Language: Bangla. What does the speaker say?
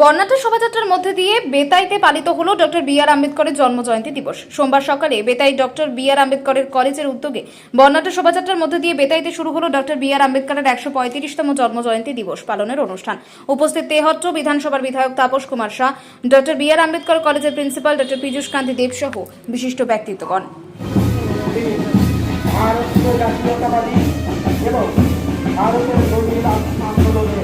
বর্ণাঢ্য শোভাযাত্রার মধ্যে দিয়ে বেতাইতে পালিত হলো ডক্টর বি আর আম্বেদকরের জন্মজয়ন্তী দিবস। সোমবার সকালে বেতাই ডক্টর বি আর আম্বেদকরের কলেজের উদ্যোগে বর্ণাঢ্য শোভাযাত্রার মধ্যে দিয়ে বেতাইতে শুরু হলো ডক্টর বি আর আম্বেদকরের একশো পঁয়ত্রিশতম জন্মজয়ন্তী দিবস পালনের অনুষ্ঠান। উপস্থিত তেহট্ট বিধানসভার বিধায়ক Tapas Kumar Shah, doctor B R Ambedkar কলেজের প্রিন্সিপাল ডক্টর পীযূষ কান্তি দেব সহ বিশিষ্ট ব্যক্তিত্বগণ। ভারতীয় জাতীয়তাবাদী এবং ভারতের জটিল আন্দোলনে